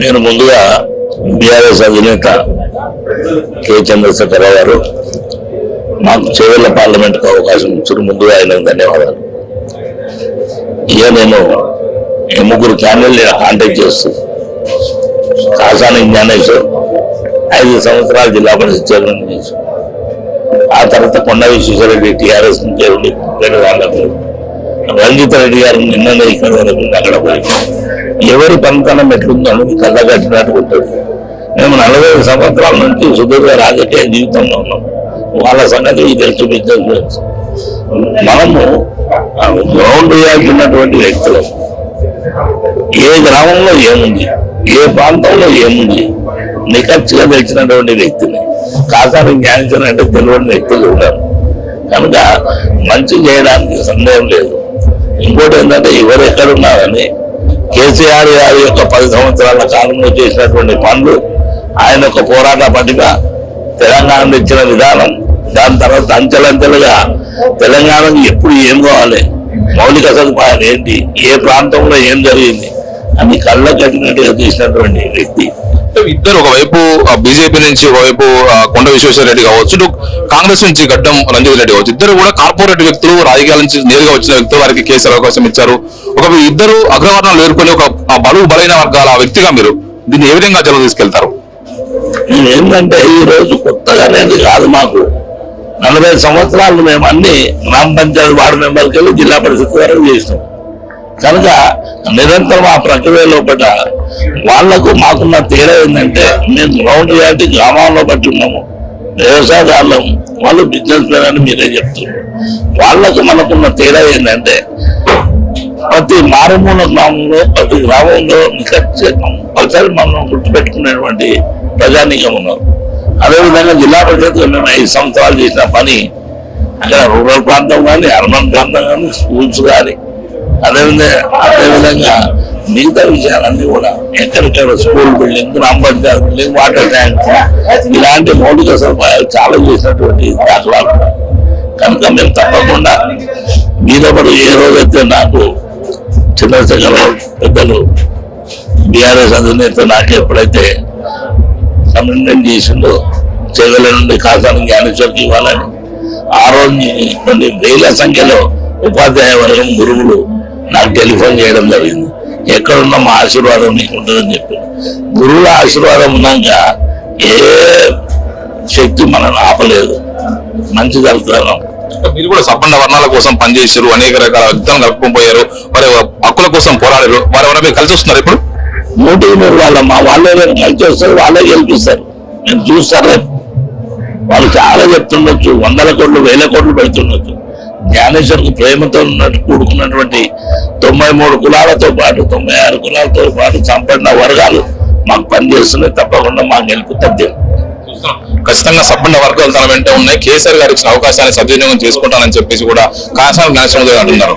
నేను ముందుగా బీఆర్ఎస్ అధినేత కె. చంద్రశేఖరరావు గారు మాకు చేవెళ్ళ పార్లమెంట్కు అవకాశం ఇచ్చిన ముందుగా ఆయనకు ధన్యవాదాలు. ఇక నేను ఈ ముగ్గురు క్యాండిడేట్ కాంటాక్ట్ చేస్తూ కాసాని జ్ఞానేశ్వర్ ఐదు సంవత్సరాలు జిల్లా పరిషత్ చైర్మన్ చేసి ఆ తర్వాత కొండ విశ్వేశ్వరరెడ్డి టీఆర్ఎస్ నుంచి ఉండి వేరే రంజిత్ రెడ్డి గారు నిన్ననే ఇక్కడ ఉంది, అక్కడ పోయి ఎవరి పంతనం ఎట్లుందో కళ్ళ కట్టినట్టు మేము నలభై ఐదు సంవత్సరాల నుంచి సుదీర్ఘ రాజకీయ జీవితంలో ఉన్నాం. వాళ్ళ సంగతి తెలుసు బిజినెస్ మనము గ్రౌండ్ చేయాల్సినటువంటి వ్యక్తులు. ఏ గ్రామంలో ఏముంది? ఏ ప్రాంతంలో ఏముంది? నిఖర్చుగా తెలిసినటువంటి వ్యక్తిని. కాసారి జ్ఞానించిన అంటే తెలియని వ్యక్తులు ఉన్నారు. కనుక మంచి చేయడానికి సందేహం లేదు. ఇంకోటి ఏంటంటే ఎవరు ఎక్కడున్నారని కేసీఆర్ గారి యొక్క పది సంవత్సరాల కాలంలో చేసినటువంటి పనులు ఆయన యొక్క పోరాట పట్టిక తెలంగాణ ఇచ్చిన విధానం దాని తర్వాత అంచెలంచెలుగా తెలంగాణకు ఎప్పుడు ఏం కావాలి మౌలిక సదుపాయాలు ఏంటి ఏ ప్రాంతంలో ఏం జరిగింది అని కళ్ళ కట్టినట్టుగా తీసినటువంటి వ్యక్తి. అంటే ఇద్దరు ఒకవైపు బీజేపీ నుంచి ఒకవైపు ఆ, కొండ విశ్వేశ్వరరెడ్డి కావచ్చు కాంగ్రెస్ నుంచి గడ్డం రంజిత్ రెడ్డి కావచ్చు. ఇద్దరు కూడా కార్పొరేట్ వ్యక్తులు రాజకీయాల నుంచి నేరుగా వచ్చిన వ్యక్తులు వారికి కేసీఆర్ అవకాశం ఇచ్చారు. ఒక ఇద్దరు అగ్రవర్ణాలు ఏర్కొని ఒక ఆ బలుగు బలైన వర్గాల వ్యక్తిగా మీరు దీన్ని ఏ విధంగా జనం తీసుకెళ్తారు? ఏంటంటే ఈ రోజు కొత్తగా అనేది కాదు మాకు. నలభై సంవత్సరాలు మేము అన్ని గ్రామ పంచాయతీ వార్డు మెంబర్కి వెళ్ళి జిల్లా పరిషత్ వరకు చేసినాం. కనుక నిరంతరం ఆ ప్రక్రియ లోపల వాళ్ళకు మాకున్న తేడా ఏంటంటే మేము గ్రౌండ్ రియాలిటీ గ్రామంలో బట్టి ఉన్నాము. వ్యవసాయదారులం వాళ్ళు బిజినెస్ మ్యాన్ అని మీరే చెప్తున్నారు. వాళ్ళకు మనకున్న తేడా ఏంటంటే ప్రతి మారుమూల గ్రామంలో ప్రతి గ్రామంలో నిఖర్చు కంపల్సరీ మనం గుర్తుపెట్టుకునేటువంటి ప్రజానీకం ఉన్నారు. అదేవిధంగా జిల్లా పరిషత్ మేము ఐదు సంవత్సరాలు చేసిన పని అక్కడ రూరల్ ప్రాంతం కానీ అర్బన్ ప్రాంతం కానీ స్కూల్స్ కానీ అదేవిధంగా అదేవిధంగా మిగతా విషయాలన్నీ కూడా ఎక్కడిక్కడ స్కూల్ బిల్డింగ్ గ్రామ పంచాయతీ బిల్డింగ్ వాటర్ ట్యాంక్ ఇలాంటి మౌలిక సదుపాయాలు చాలా చేసినటువంటి దాఖలాలు కనుక మేము తప్పకుండా మీద ఏ రోజైతే నాకు చంద్రశేఖర పెద్దలు బీఆర్ఎస్ అధినేత నాకు ఎప్పుడైతే కమిట్మెంట్ చేసిందో చెగల నుండి కాసాని జ్ఞానేశ్వరికి ఇవ్వాలని ఆ రోజు కొన్ని వేల సంఖ్యలో ఉపాధ్యాయ వర్గం గురువులు నాకు టెలిఫోన్ చేయడం జరిగింది. ఎక్కడున్న మా ఆశీర్వాదం నీకు ఉంటుందని చెప్పి గురువుల ఆశీర్వాదం ఉన్నాక ఏ శక్తి మనల్ని ఆపలేదు. మంచి జరుగుతున్నాం మీరు కూడా సబ్బండ వర్ణాల కోసం పనిచేశారు అనేక రకాల వ్యక్తులను కలుపుకొని పోయారు వారి హక్కుల కోసం పోరాడారు. వారి ఎవరైనా మీరు కలిసి వస్తున్నారు ఇప్పుడు? నూటికి నూరు వాళ్ళ మా వాళ్ళే కలిసి వస్తారు వాళ్ళే గెలిపిస్తారు. నేను చూస్తారు రేపు వాళ్ళు చాలా చెప్తుండొచ్చు వందల కోట్లు వేల కోట్లు పెడుతుండొచ్చు. జ్ఞానేశ్వరికి ప్రేమతో కూడుకున్నటువంటి తొంభై మూడు కులాలతో పాటు తొంభై ఆరు కులాలతో పాటు సంపన్న వర్గాలు మాకు పనిచేస్తున్నాయి తప్పకుండా మాకు గెలుపు తథ్యం ఖచ్చితంగా సంపన్న వర్గాలు తన వెంట ఉన్నాయి. కేసీఆర్ గారు ఇచ్చిన అవకాశాన్ని సద్వినియోగం చేసుకుంటానని చెప్పేసి కూడా కాసాల నాశనం గారు అంటున్నారు